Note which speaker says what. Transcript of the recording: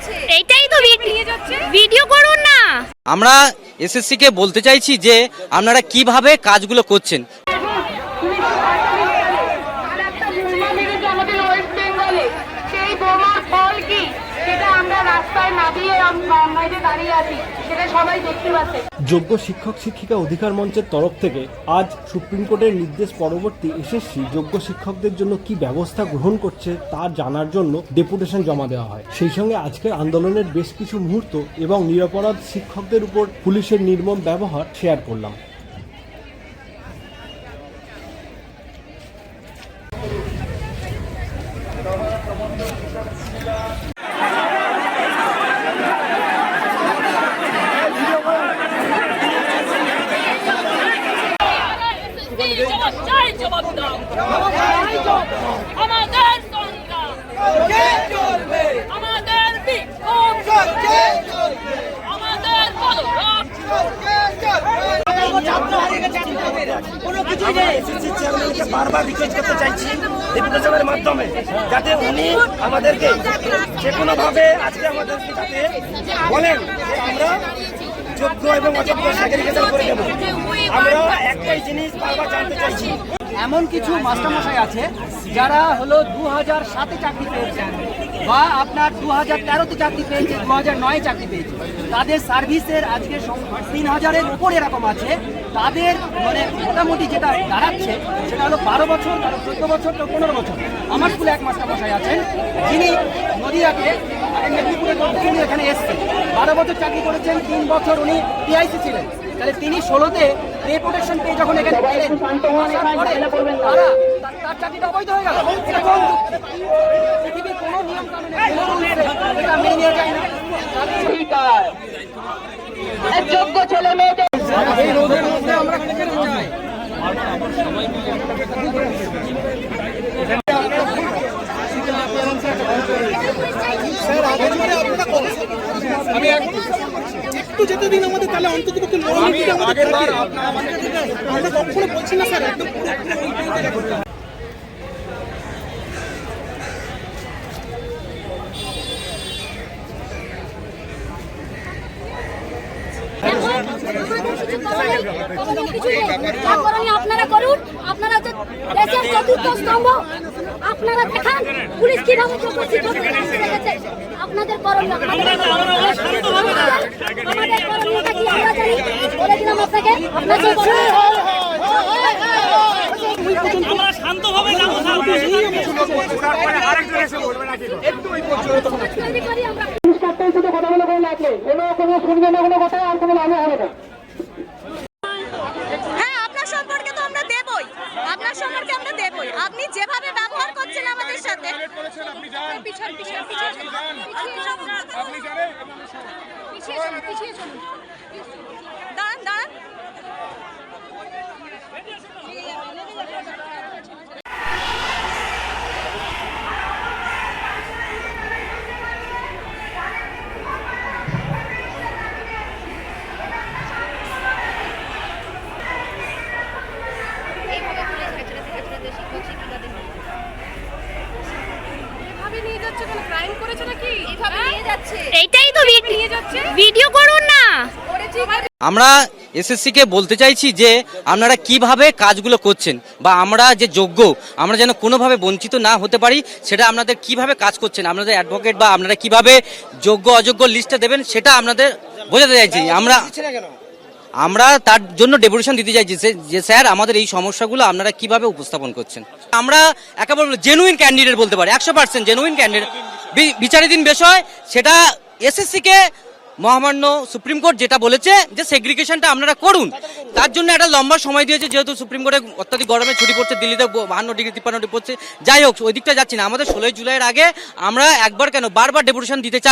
Speaker 1: যাচ্ছে।
Speaker 2: এইটাই তো ভিড-
Speaker 1: নিয়ে যাচ্ছে।
Speaker 2: ভিডিও করুন না।
Speaker 3: আমরা এসএসসি কে বলতে চাইছি যে আপনারা কীভাবে কাজগুলো করছেন?
Speaker 4: সেই বোমার ফল কি?
Speaker 5: যোগ্য শিক্ষক, শিক্ষিকা অধিকার মঞ্চের তরফ থেকে আজ সুপ্রিম কোর্টের নির্দেশ পরবর্তী এসএসসি যোগ্য শিক্ষকদের জন্য কি ব্যবস্থা গ্রহণ করছে তা জানার জন্য ডেপুটেশন জমা দেওয়া হয়। সেই সঙ্গে আজকের আন্দোলনের বেশ কিছু মুহূর্ত এবং নিরপরাধ শিক্ষকদের উপর পুলিশের নির্মম ব্যবহার শেয়ার করলাম।
Speaker 6: আমাদের সংগ্রাম। আমাদের বিক্ষোভ। আমাদের পদক্ষেপ।
Speaker 7: এসএসসি চেয়ারম্যানকে বারবার রিকোয়েস্ট করতে চাইছি ডেপুটেশনের মাধ্যমে যাতে উনি আমাদেরকে যে কোনো ভাবে আজকে আমাদেরকে যাতে বলেন যে আমরা যোগ্য এবং অযোগ্য সেগ্রিগেশন করে দেবো। আমরা একটাই জিনিস বারবার জানতে চাইছি।
Speaker 8: এমন কিছু মাস্টারমশাই আছে যারা হলো দু হাজার সাতে চাকরি পেয়েছেন বা আপনার দু হাজার তেরোতে চাকরি পেয়েছে দু হাজার নয় চাকরি পেয়েছে। তাদের সার্ভিসের আজকে তিন হাজারের উপর এরকম আছে। তাদের মানে মোটামুটি যেটা দাঁড়াচ্ছে, সেটা হলো বারো বছর কারও চোদ্দ বছর তো পনেরো বছর। আমার স্কুলে এক মাস্টারমশাই আছেন, যিনি নদিয়াকে মেদিনীপুরের মধ্যে এখানে এসছেন। বারো বছর চাকরি করেছেন তিন বছর উনি টিআইসি ছিলেন। তাহলে তিনি ষোলোতে পে প্রোটেকশন পেয়ে যখন এখানে এলেন, তারা চাকরিটা অবৈধ হয়ে গেল। পৃথিবীর কোনো নিয়ম মেনে নেওয়া যায় না।
Speaker 4: যোগ্য ছেলে মেয়েদের
Speaker 9: একটু যেতে দিন আমাদের তাহলে অন্তত পক্ষে আমাদের থাকে। আমরা কখনো বলছি না স্যার একদম
Speaker 2: আপনারা করুন আপনারা হচ্ছে দেশের চতুর্থ স্তম্ভ আপনারা দেখান পুলিশ কীভাবে আপনাদের করণীয় আমাদের আমাদের করণীয়টা কি আমরা জানি বলে দিলাম আপনাকে আপনাকে
Speaker 6: আমরা শান্তভাবে যাব
Speaker 2: করি আমরা
Speaker 4: চারটায় শুধু কথা বলে কোনো লাগলে কোনো কোনো শুনবে না কোনো কথা আর কোনো লাভে হবে না
Speaker 1: হ্যাঁ আপনার সম্পর্কে তো আমরা দেবই। আপনার সম্পর্কে আমরা দেবই। আপনি যেভাবে ব্যবহার করছেন আমাদের সাথে। পিছন পিছন পিছিয়ে চলুন। পিছিয়ে চলুন। পিছিয়ে চলুন, পিছিয়ে চলুন। দাঁড়ান দাঁড়ান এভাবে নিয়ে যাচ্ছে কোনো ক্রাইম করেছে নাকি এভাবে নিয়ে যাচ্ছে
Speaker 2: এইটাই তো ভিড-
Speaker 1: নিয়ে যাচ্ছে।
Speaker 2: ভিডিও করুন না।
Speaker 3: আমরা এসএসসি কে বলতে চাইছি যে আপনারা কীভাবে কাজগুলো করছেন বা আমরা যে যোগ্য আমরা যেন কোনোভাবে বঞ্চিত না হতে পারি সেটা আপনাদের কীভাবে কাজ করছেন? আপনাদের অ্যাডভোকেট বা আপনারা কীভাবে যোগ্য অযোগ্য লিস্টটা দেবেন সেটা আপনাদের বোঝাতে চাইছি। আমরা আমরা তার জন্য ডেপুটেশন দিতে চাইছি যে- যে স্যার আমাদের এই সমস্যাগুলো আপনারা কীভাবে উপস্থাপন করছেন? আমরা একেবারে জেনুইন ক্যান্ডিডেট বলতে পারি একশো পার্সেন্ট জেনুইন ক্যান্ডিডেট বিচারাধীন বিষয় সেটা এসএসসিকে মহামান্য সুপ্রিম কোর্ট যেটা বলেছে যে সেগ্রিগেশনটা আপনারা করুন। তার জন্য একটা লম্বা সময় দিয়েছে, যেহেতু সুপ্রিম কোর্টে অত্যাধিক গরমে ছুটি পড়ছে, দিল্লিতে বাহান্ন ডিগ্রি, তিপ্পান্ন ডিগ্রি পড়ছে। যাই হোক, ওই দিকটা যাচ্ছি না। আমাদের ষোলোই জুলাইয়ের আগে আমরা একবার কেন বারবার ডেপুটেশন দিতে চাই।